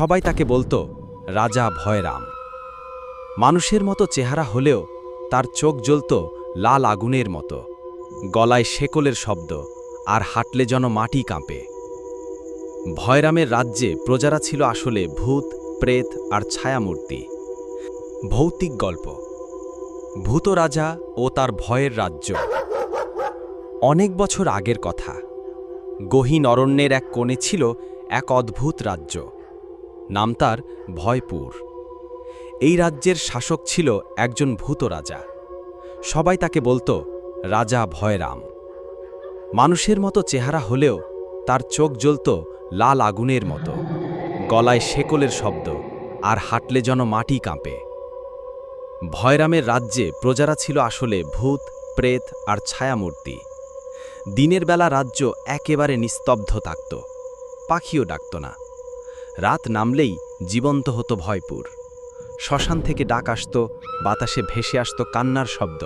সবাই তাকে বলতো, রাজা ভয়রাম। মানুষের মতো চেহারা হলেও তার চোখ জ্বলত লাল আগুনের মতো, গলায় শেকলের শব্দ, আর হাঁটলে যেন মাটি কাঁপে। ভয়রামের রাজ্যে প্রজারা ছিল আসলে ভূত, প্রেত আর ছায়ামূর্তি। ভৌতিক গল্প। ভূত রাজা ও তার ভয়ের রাজ্য। অনেক বছর আগের কথা। গহীন অরণ্যের এক কোণে ছিল এক অদ্ভুত রাজ্য। নাম তার ভয়পুর। এই রাজ্যের শাসক ছিল একজন ভূত রাজা। সবাই তাকে বলতো রাজা ভয়রাম। মানুষের মতো চেহারা হলেও তার চোখ জ্বলত লাল আগুনের মতো। গলায় শেকলের শব্দ আর হাঁটলে যেন মাটি কাঁপে। ভয়রামের রাজ্যে প্রজারা ছিল আসলে ভূত, প্রেত আর ছায়ামূর্তি। দিনের বেলা রাজ্য একেবারে নিস্তব্ধ থাকত। পাখিও ডাকত না। রাত নামলেই জীবন্ত হতো ভয়পুর। শ্মশান থেকে ডাক আসত, বাতাসে ভেসে আসত কান্নার শব্দ,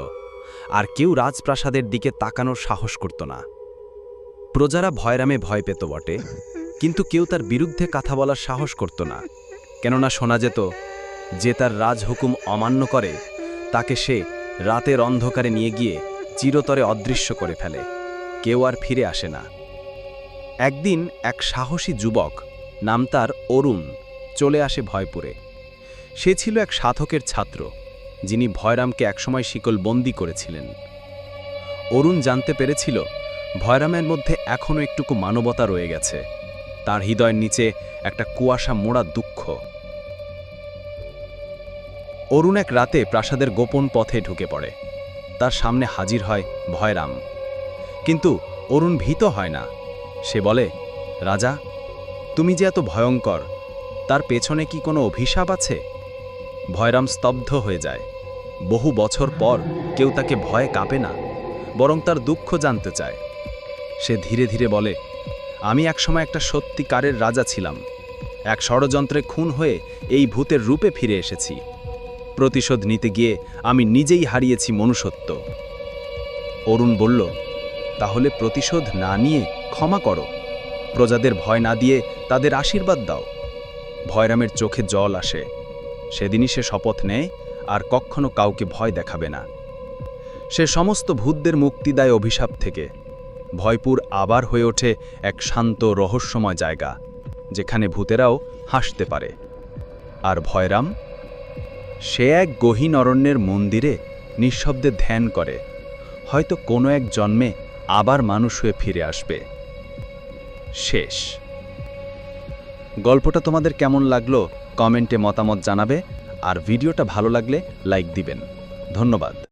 আর কেউ রাজপ্রাসাদের দিকে তাকানোর সাহস করত না। প্রজারা ভয়রামে ভয় পেত বটে, কিন্তু কেউ তার বিরুদ্ধে কথা বলার সাহস করত না, কেননা শোনা যেত, যে তার রাজহুকুম অমান্য করে, তাকে সে রাতের অন্ধকারে নিয়ে গিয়ে চিরতরে অদৃশ্য করে ফেলে, কেউ আর ফিরে আসে না। একদিন এক সাহসী যুবক নাম তার অরুণ, চলে আসে ভয়পুরে। সে ছিল এক সাধকের ছাত্র, যিনি ভয়রামকে একসময় শিকল বন্দি করেছিলেন। অরুণ জানতে পেরেছিল, ভয়রামের মধ্যে এখনও একটুকু মানবতা রয়ে গেছে। তার হৃদয়ের নিচে একটা কুয়াশা মোড়া দুঃখ। অরুণ এক রাতে প্রাসাদের গোপন পথে ঢুকে পড়ে। তার সামনে হাজির হয় ভয়রাম। কিন্তু অরুণ ভীত হয় না। সে বলে, রাজা তুমি যে এত ভয়ঙ্কর, তার পেছনে কি কোনো অভিশাপ আছে? ভয়রাম স্তব্ধ হয়ে যায়। বহু বছর পর কেউ তাকে ভয়ে কাঁপে না, বরং তার দুঃখ জানতে চায়। সে ধীরে ধীরে বলে, আমি একসময় একটা সত্যিকারের রাজা ছিলাম। এক ষড়যন্ত্রে খুন হয়ে এই ভূতের রূপে ফিরে এসেছি। প্রতিশোধ নিতে গিয়ে আমি নিজেই হারিয়েছি মনুষ্যত্ব। অরুণ বলল, তাহলে প্রতিশোধ না নিয়ে ক্ষমা করো। প্রজাদের ভয় না দিয়ে তাদের আশীর্বাদ দাও। ভয়রামের চোখে জল আসে। সেদিনই সে শপথ নেয় আর কখনো কাউকে ভয় দেখাবে না। সে সমস্ত ভূতদের মুক্তি দেয় অভিশাপ থেকে। ভয়পুর আবার হয়ে ওঠে এক শান্ত, রহস্যময় জায়গা, যেখানে ভূতেরাও হাসতে পারে। আর ভয়রাম? সে এক গহীন অরণ্যের মন্দিরে নিঃশব্দে ধ্যান করে। হয়তো কোনো এক জন্মে আবার মানুষ হয়ে ফিরে আসবে। শেষ। গল্পটা তোমাদের কেমন লাগল কমেন্টে মতামত জানাবে, আর ভিডিওটা ভালো লাগলে লাইক দিবেন। ধন্যবাদ।